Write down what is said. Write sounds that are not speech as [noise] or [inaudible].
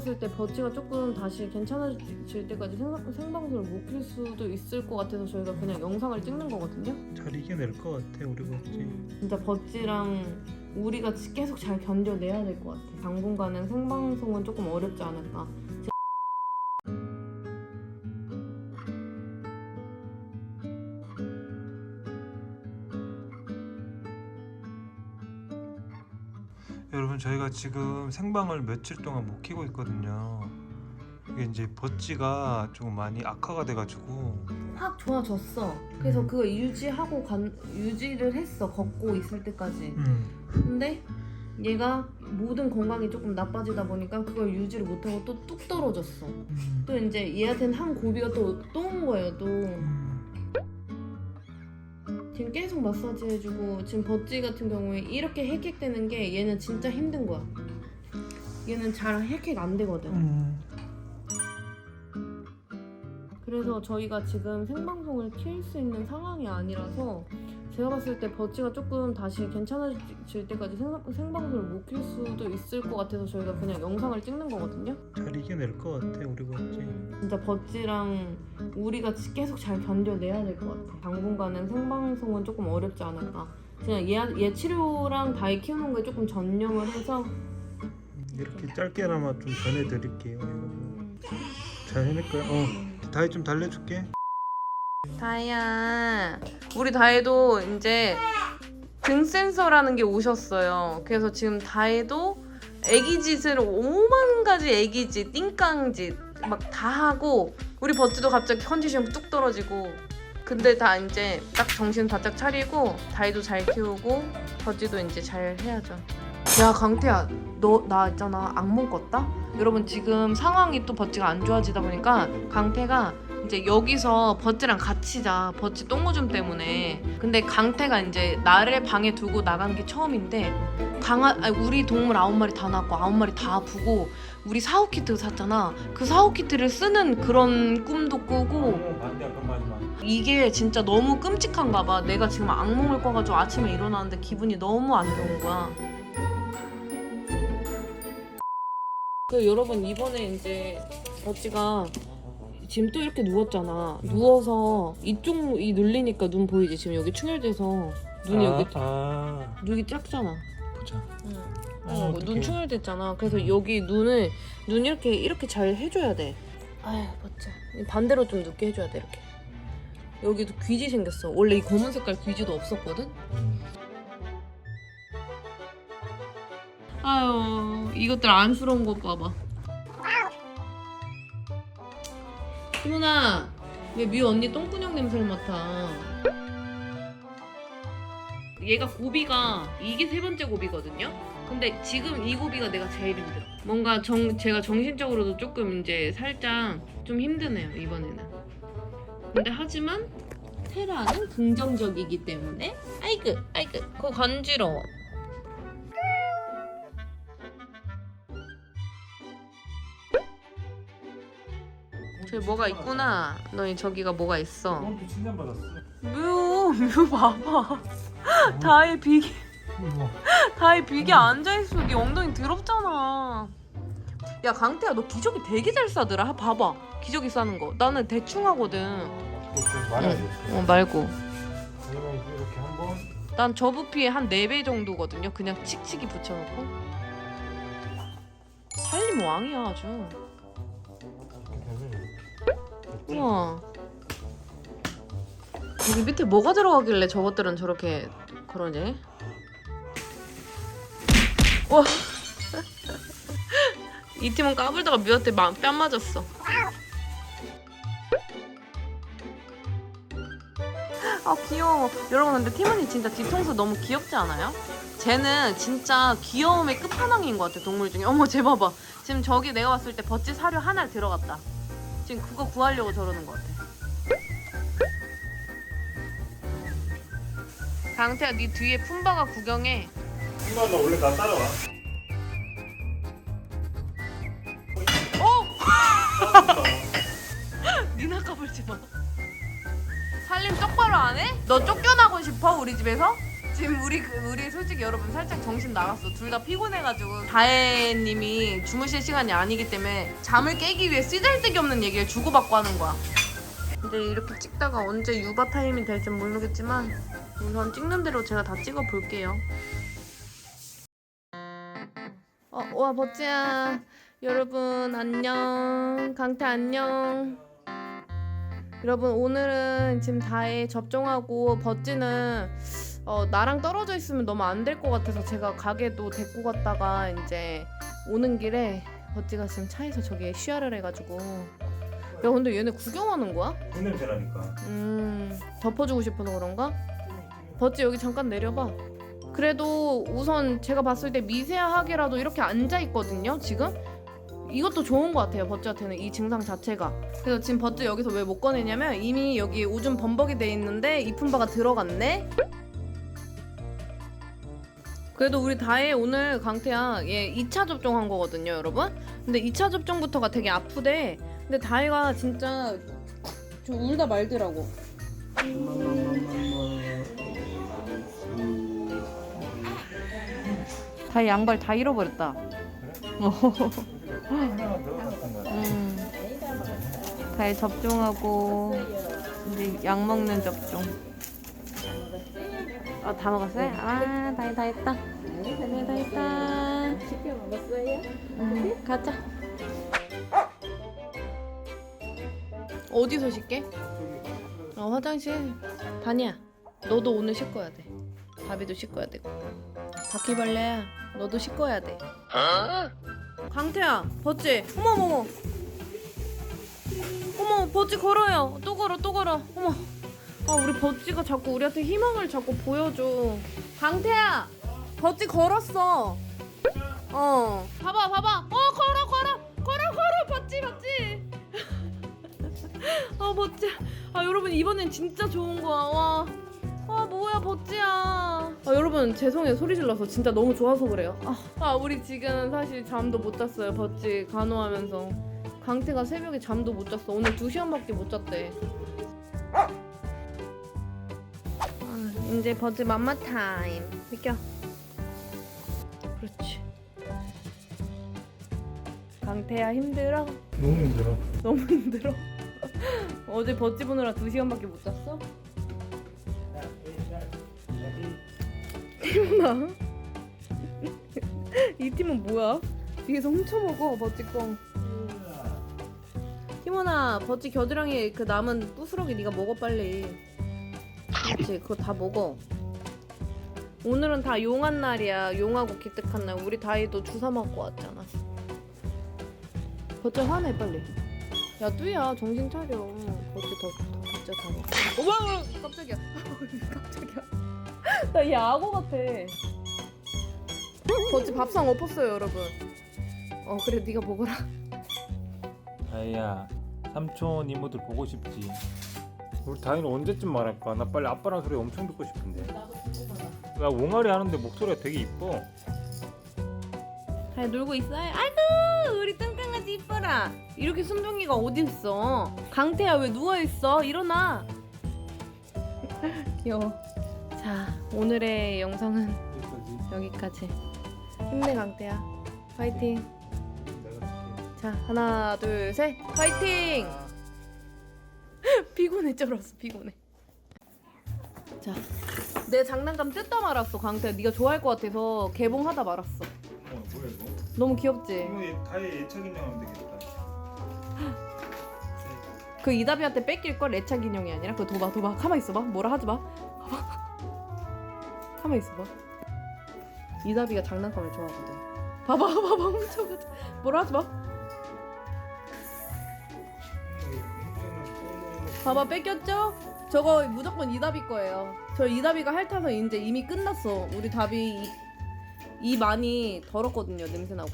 봤을 때 버찌가 조금 다시 괜찮아질 때까지 생, 생방송을 못 킬 수도 있을 것 같아서 저희가 그냥 영상을 찍는 거거든요. 잘 이겨낼 것 같아 우리 버찌 진짜 버찌랑 우리가 계속 잘 견뎌내야 될 것 같아. 당분간은 생방송은 조금 어렵지 않을까. 여러분 저희가 지금 생방을 며칠 동안 못 키고 있거든요 이게 이제 버찌가 조금 많이 악화가 돼가지고 확 좋아졌어. 그래서 음. 그거 유지하고 간, 유지를 했어. 걷고 있을 때까지. 음. 근데 얘가 모든 건강이 조금 나빠지다 보니까 그걸 유지를 못하고 또 뚝 떨어졌어. 음. 또 이제 얘한테는 한 고비가 또 또 온 거예요. 또 음. 지금 계속 마사지 해주고 지금 버찌 같은 경우에 이렇게 헥헥대는 게 얘는 진짜 힘든 거야. 얘는 잘 헥헥 안 되거든. 음. 그래서 저희가 지금 생방송을 킬 수 있는 상황이 아니라서 제가 봤을 때 버찌가 조금 다시 괜찮아질 때까지 생, 생방송을 못 킬 수도 있을 것 같아서 저희가 그냥 영상을 찍는 거거든요. 잘 이겨낼 것 같아 우리 버찌 진짜 버찌랑 우리가 계속 잘 견뎌내야 될 것 같아. 당분간은 생방송은 조금 어렵지 않을까. 그냥 얘, 얘 치료랑 다이 키우는 거에 조금 전념을 해서 음, 이렇게 짧게나마 좀 전해드릴게요 여러분 잘 해낼 거야 어 다이 좀 달래줄게 다이야 우리 다이도 이제 등 센서라는 게 오셨어요. 그래서 지금 다이도 애기짓을 오만 가지 애기짓 띵깡짓 막 다 하고 우리 버츠도 갑자기 컨디션 뚝 떨어지고 근데 다 이제 딱 정신 바짝 차리고 다이도 잘 키우고 버찌도 이제 잘 해야죠. 야 강태야 너 나 있잖아. 악몽 꿨다? 여러분 지금 상황이 또 버찌가 안 좋아지다 보니까 강태가 이제 여기서 버찌랑 같이 자. 버찌 똥오줌 때문에. 근데 강태가 이제 나를 방에 두고 나간 게 처음인데 강아 아니, 우리 동물 아홉 마리 다 낳고 아홉 마리 다 아프고 우리 사후 키트 샀잖아. 그 사후 키트를 쓰는 그런 꿈도 꾸고 마지막 이게 진짜 너무 끔찍한가 봐. 내가 지금 악몽을 꿔가지고 아침에 일어나는데 기분이 너무 안 좋은 거야. 그 여러분 이번에 이제 버찌가 지금 또 이렇게 누웠잖아 누워서 이쪽이 눌리니까 눈 보이지 지금 여기 충혈돼서 눈이 여기 아 눈이 작잖아 보자 응. 아, 어, 어떡해. 눈 충혈됐잖아. 그래서 여기 눈을 눈 이렇게 이렇게 잘 해줘야 돼. 아유 맞자. 반대로 좀 눕게 해줘야 돼 이렇게. 여기도 귀지 생겼어. 원래 이 검은 색깔 귀지도 없었거든. 아유 이것들 안쓰러운 것 봐봐. 희문아 왜 미우 언니 똥구녕 냄새를 맡아? 얘가 고비가 이게 세 번째 고비거든요. 근데 지금 이 고비가 내가 제일 힘들어. 뭔가 정, 제가 정신적으로도 조금 이제 살짝 좀 힘드네요 이번에는. 근데 하지만 테라는 긍정적이기 때문에 아이고 아이고 그거 간지러워. 저기 뭐가 있구나. 너희 저기가 뭐가 있어. 또 칭찬 받았어 뮤, 뮤 봐봐. [laughs] 다의 비계, 다의 비계 앉아있어. 네 엉덩이 더럽잖아. 야, 강태야, 너 기저귀 되게 잘 싸더라. 하, 봐봐. 기저귀 싸는 거. 나는 대충 하거든. 말아야지 어, 말고. 그러면 이렇게 한번 난 저 부피에 한 4배 정도거든요. 그냥 칙칙이 붙여놓고. 살림 왕이야, 아주. 우와. 여기 밑에 뭐가 들어가길래 저것들은 저렇게 그러지? 와. [laughs] 이 팀은 까불다가 마- 뺨 맞았어. 아 귀여워. 여러분 근데 티모니 진짜 뒤통수 너무 귀엽지 않아요? 쟤는 진짜 귀여움의 끝판왕인 것 같아 동물 중에. 어머 쟤 봐봐. 지금 저기 내가 봤을 때 버찌 사료 하나 들어갔다. 지금 그거 구하려고 저러는 것 같아. 강태야, 네 뒤에 품바가 구경해. 이마 너 원래 나 따라와 [laughs] 니나 까불지 마. 살림 똑바로 안 해? 너 쫓겨나고 싶어 우리 집에서? 지금 우리 그- 우리 솔직히 여러분 살짝 정신 나갔어. 둘 다 피곤해가지고 다혜님이 주무실 시간이 아니기 때문에 잠을 깨기 위해 쓰잘데기 없는 얘기를 주고받고 하는 거야. 근데 이렇게 찍다가 언제 유바 타임이 될지 모르겠지만 우선 찍는 대로 제가 다 찍어 볼게요. 어, 와 버찌야. 여러분 안녕. 강태 안녕. 여러분 오늘은 지금 다혜 접종하고 버찌는 어, 나랑 떨어져 있으면 너무 안 될 것 같아서 제가 가게도 데리고 갔다가 이제 오는 길에 버찌가 지금 차에서 저기 쉬야를 해가지고 야 근데 얘네 구경하는 거야? 그 냄새라니까. 음 덮어주고 싶어서 그런가? 버찌 여기 잠깐 내려봐 그래도 우선 제가 봤을 때 미세하게라도 이렇게 앉아 있거든요 지금 이것도 좋은 것 같아요 버찌한테는 이 증상 자체가 그래서 지금 버찌 여기서 왜 못 꺼내냐면 이미 여기 오줌 범벅이 돼 있는데 이품바가 들어갔네 그래도 우리 다혜 오늘 강태야 얘 2차 접종한 거거든요 여러분? 근데 2차 접종부터가 되게 아프대. 근데 다혜가 진짜 좀 울다 말더라고. 다혜 양발 다 잃어버렸다. 음. 다혜 접종하고 이제 약 먹는 접종 아다 먹었어요? 아 다혜 다 했다 다혜 다 했다 쉽게 먹었어요? 음, 가자. 어디서 씻게? 어 화장실. 다니야, 너도 오늘 씻어야 돼. 다비도 씻어야 되고. 바퀴벌레야, 너도 씻어야 돼. 강태야, 버찌. 어머 어머. 어머 버찌 걸어요. 또 걸어 또 걸어. 어머. 아 우리 버찌가 자꾸 우리한테 희망을 자꾸 보여줘. 강태야, 버찌 걸었어. 어. 봐봐, 봐봐. 어, 걸어, 걸어, 걸어, 걸어. 봤지, 봤지. 아, 멋지. 아, 여러분 이번엔 진짜 좋은 거야. 와. 아, 뭐야, 버찌야. 아, 여러분 죄송해요. 소리 질러서 진짜 너무 좋아서 그래요. 아, 아, 우리 지금 사실 잠도 못 잤어요. 버찌 간호하면서. 강태가 새벽에 잠도 못 잤어. 오늘 2시간밖에 못 잤대. 아, 이제 버즈 맘마 타임. 비켜. 그렇지. 강태야 힘들어? 너무 힘들어. 너무 힘들어. [laughs] 어제 버찌 보느라 2시간밖에 못 잤어? 티모나? 이 팀은 뭐야? 뒤에서 훔쳐먹어 버찌 거. 티모나 버찌 겨드랑이 그 남은 부스러기 네가 먹어 빨리. 그렇지 그거 다 먹어. 오늘은 다 용한 날이야. 용하고 기특한 날. 우리 다이도 주사 맞고 왔잖아. 버찌 화내 빨리. 야 뚜야 정신 차려. 버찌 더, 더 진짜 다 먹어. 어머 깜짝이야. [laughs] 깜짝이야. [laughs] 나얘 악어 같아. 버찌 밥상 엎었어요 여러분. 어 그래 네가 먹어라. 다혜야, 삼촌 이모들 보고 싶지. 우리 다혜는 언제쯤 말할까? 나 빨리 아빠랑 소리 엄청 듣고 싶은데. 나 옹알이 하는데 목소리가 되게 이뻐. 잘 놀고 있어요? 아이고 우리 뚱뚱아지 이뻐라. 이렇게 순둥이가 어디 있어? 강태야 왜 누워 있어? 일어나. [laughs] 귀여워. 자 오늘의 영상은 여기까지. 힘내 강태야. 파이팅. 자 하나 둘 셋 파이팅 피곤해 쩔었어 피곤해. 자 내 장난감 뜯다 말았어 강태야 네가 좋아할 것 같아서 개봉하다 말았어. 어, 뭐야 이거? 너무 귀엽지? 이거 다혜 예착 인형하면 되겠다. [gasps] 그 이다비한테 뺏길 걸 애착 인형이 아니라? 그거 도봐 도봐 가만 있어봐. 뭐라 하지 마. [laughs] 가만 있어봐. 이다비가 장난감을 좋아하거든. 봐봐 봐봐. [laughs] 훔쳐가자 뭐라 하지 마 봐봐 뺏겼죠? 저거 무조건 이다비 거예요. 저 이다비가 핥아서 이제 이미 끝났어. 우리 답이 이, 이 많이 더럽거든요. 냄새 나고.